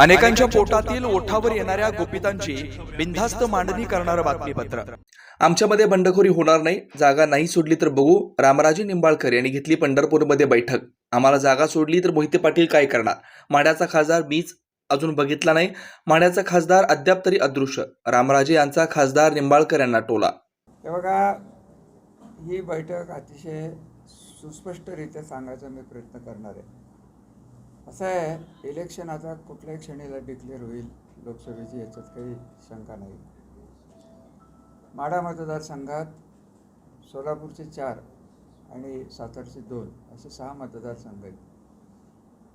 अनेकांच्या पोटातील ओठावर येणाऱ्या गोपितांची बिनधास्त मांडणी करणारं बातमीपत्र. आमच्यामध्ये बंडखोरी होणार नाही जागा नाही सोडली तर बघू रामराजे निंबाळकर यांनी घेतली पंढरपूरमध्ये बैठक. आम्हाला जागा सोडली तर मोहिते पाटील काय करणार? माड्याचा खासदार मीच अजून बघितला नाही. माड्याचा खासदार अद्याप तरी अदृश्य. रामराजे यांचा खासदार निंबाळकर यांना टोला. हे बघा ही बैठक अतिशय सुस्पष्टरित्या सांगायचा मी प्रयत्न करणार आहे. असं आहे इलेक्शन आता कुठल्याही क्षणीला डिक्लेअर होईल. लोकसभेची याच्यात काही शंका नाही. माढा मतदारसंघात सोलापूरचे चार आणि सातारचे दोन असे सहा मतदारसंघ आहेत.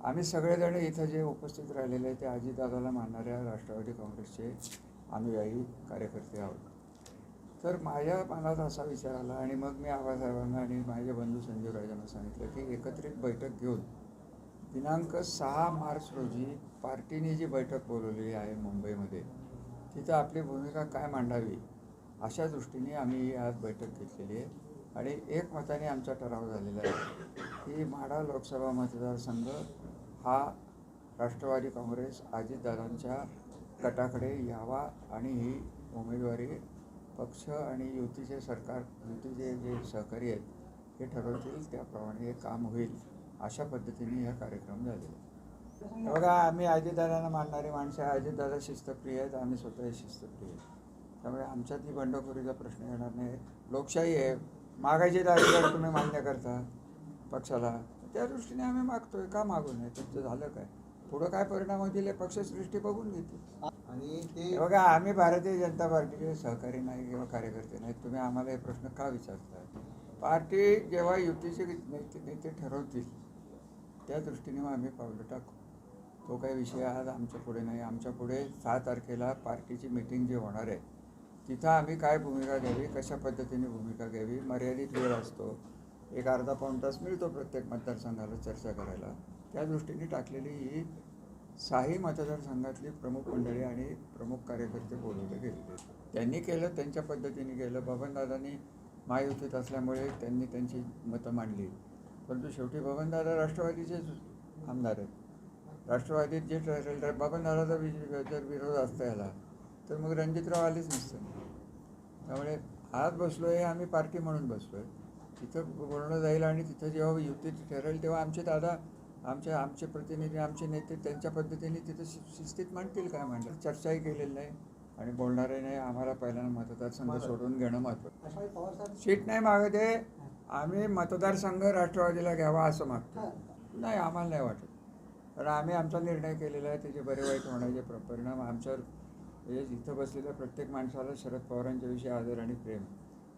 आम्ही सगळेजण इथं जे उपस्थित राहिलेले आहे ते अजितदादाला मानणाऱ्या राष्ट्रवादी काँग्रेसचे अनुयायी कार्यकर्ते आहोत. तर माझ्या मनात असा विचार आला आणि मग मी आबासाहेबांना आणि माझे बंधू संजीव राजांना सांगितलं की एकत्रित बैठक घेऊन दिनांक सहा मार्च रोजी पार्टीने जी बैठक बोलवलेली आहे मुंबईमध्ये तिथं आपली भूमिका काय मांडावी अशा दृष्टीने आम्ही ही आज बैठक घेतलेली आहे. आणि एकमताने आमचा ठराव झालेला आहे की माढा लोकसभा मतदारसंघ हा राष्ट्रवादी काँग्रेस अजितदादांच्या गटाकडे यावा आणि ही उमेदवारी पक्ष आणि युतीचे सरकार युतीचे जे सहकारी आहेत हे ठरवतील त्याप्रमाणे हे काम होईल. अशा पद्धतीने हा कार्यक्रम झालेला आहे. बघा आम्ही अजितदादांना मानणारी माणसं आहे अजितदादा शिस्तप्रिय आहेत. आम्ही स्वतः शिस्तप्रिय आहेत. त्यामुळे आमच्यात ही बंडखोरीचा प्रश्न येणार नाही. लोकशाही आहे. मागायचे अधिकार तुम्ही मान्य करता पक्षाला. त्या दृष्टीने आम्ही मागतोय. का मागू नये? तुमचं झालं काय? पुढं काय परिणाम होतील पक्षसृष्टी बघून घेतील. आणि ते बघा आम्ही भारतीय जनता पार्टीचे सहकारी नाही किंवा कार्यकर्ते नाहीत. तुम्ही आम्हाला हे प्रश्न का विचारताय? पार्टी जेव्हा युतीचे नेते नेते ठरवतील त्या दृष्टीने मग आम्ही पावलं टाकू. तो काही विषय आज आमच्या पुढे नाही. आमच्या पुढे सहा तारखेला पार्टीची मिटिंग जी होणार आहे तिथं आम्ही काय भूमिका घ्यावी कशा पद्धतीने भूमिका घ्यावी मर्यादित वेळ असतो एक अर्धा पाऊण तास मिळतो प्रत्येक मतदारसंघाला चर्चा करायला. त्या दृष्टीने टाकलेली ही साही मतदारसंघातली प्रमुख मंडळी आणि प्रमुख कार्यकर्ते बोलवले गेले. त्यांनी केलं त्यांच्या पद्धतीने केलं. बबनदादांनी महायुतीत असल्यामुळे त्यांनी त्यांची मतं मांडली. परंतु शेवटी बबनदादा राष्ट्रवादीचेच आमदार आहेत. राष्ट्रवादीत जे ठरेल तर बबनदादाचा वि- जर विरोध असता याला तर मग रणजितराव आलेच नसतं. त्यामुळे आज बसलो आहे आम्ही पार्टी म्हणून बसलो आहे तिथं बोलणं जाईल आणि तिथं जेव्हा युती ठरेल तेव्हा आमचे दादा आमचे आमचे प्रतिनिधी आमचे नेते त्यांच्या पद्धतीने तिथं शि शिस्तीत मांडतील काय मांडलं चर्चाही केलेली नाही आणि बोलणारे नाही. आम्हाला पहिल्यांदा मतदारसंघ सोडून घेणं महत्त्वाचं. सीट नाही मागत आहे आम्ही मतदारसंघ राष्ट्रवादीला घ्यावा असं मागतो. नाही आम्हाला नाही वाटत. कारण आम्ही आमचा निर्णय केलेला आहे त्याचे बरे वाईट होण्याचे प्र- परिणाम आमच्यावर म्हणजे इथं बसलेल्या प्रत्येक माणसाला शरद पवारांच्या विषयी आदर आणि प्रेम.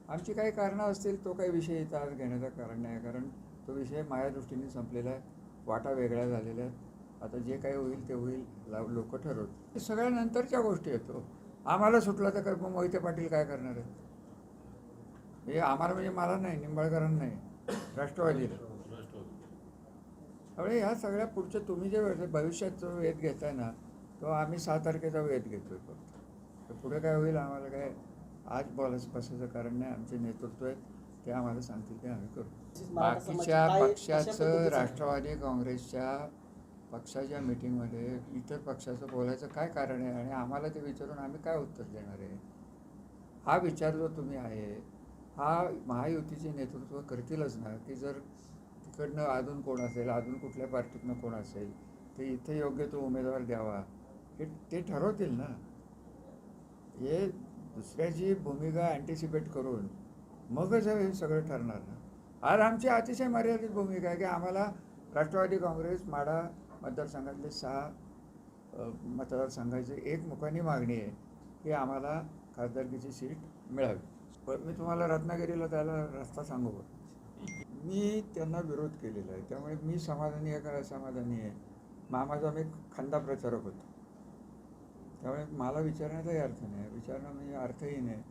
आमची काही कारणं असतील तो काही विषय इथं आज घेण्याचं कारण नाही कारण तो विषय माझ्या दृष्टीने संपलेला आहे वाटा वेगळ्या झालेल्या आहेत. आता जे काही होईल ते होईल लोक ठरवतील. हे सगळ्या नंतरच्या गोष्टी येतो आम्हाला सुटलं तर मग मोहिते पाटील काय करणार आहेत? हे आम्हाला म्हणजे मला नाही निंबाळकरांना नाही. राष्ट्रवादीला. त्यामुळे ह्या सगळ्या पुढच्या तुम्ही जे भविष्यात जो वेध घेताय ना तो आम्ही सहा तारखेचा वेध घेतोय फक्त. तर पुढे काय होईल? आम्हाला काय आज बोलायचं बसायचं कारण नाही. आमचे नेतृत्व आहेत ते आम्हाला सांगतील ते आम्ही करू. बाकीच्या पक्षाचं राष्ट्रवादी काँग्रेसच्या पक्षाच्या मिटिंगमध्ये इतर पक्षाचं बोलायचं काय कारण आहे? आणि आम्हाला ते विचारून आम्ही काय उत्तर देणार आहे? हा विचार जो तुम्ही आहे हा महायुतीचे नेतृत्व करतीलच ना. की जर तिकडनं अजून कोण असेल अजून कुठल्या पार्टीतनं कोण असेल ते इथे योग्य तो उमेदवार द्यावा. हे ते ठरवतील ना. हे दुसऱ्याची भूमिका अँटिसिपेट करून मगच हे सगळं ठरणार ना. आज आमची अतिशय मर्यादित भूमिका आहे की आम्हाला राष्ट्रवादी काँग्रेस माडा मतदारसंघातले सहा मतदारसंघाची एक मुखानी मागणी आहे की आम्हाला खासदारकीची सीट मिळावी. पण मी तुम्हाला रत्नागिरीला त्याला रस्ता सांगू मी त्यांना विरोध केलेला आहे. त्यामुळे मी समाधानी आहे का असमाधानी आहे? मामाचा मी खंदा प्रचारक होतो. त्यामुळे मला विचारण्याचाही अर्थ नाही. विचारणं म्हणजे अर्थही नाही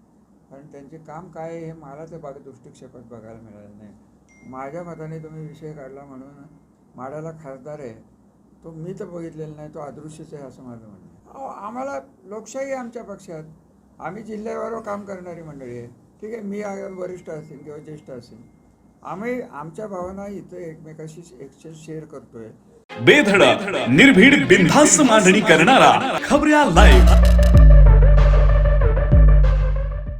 कारण त्यांचे काम काय आहे हे मला ते बघ दृष्टिक्षेपात बघायला मिळालं नाही. माझ्या मताने तुम्ही विषय काढला म्हणून माड्याला खासदार आहे. तो मी तर बघितलेला नाही. तो अदृश्यच आहे असं माझं म्हणणं आहे. अहो, आम्हाला लोकशाही आहे आमच्या पक्षात. आम्ही जिल्ह्यावर काम करणारी मंडळी आहे. ठीक आहे मी वरिष्ठ असेल किंवा ज्येष्ठ असेल आम्ही आमच्या भावना इथं एकमेकाशी एक्सचेंज शेअर करतोय. बेधडक निर्भीड बिनधास्त मांडणी करणारा खबऱ्या लाईव्ह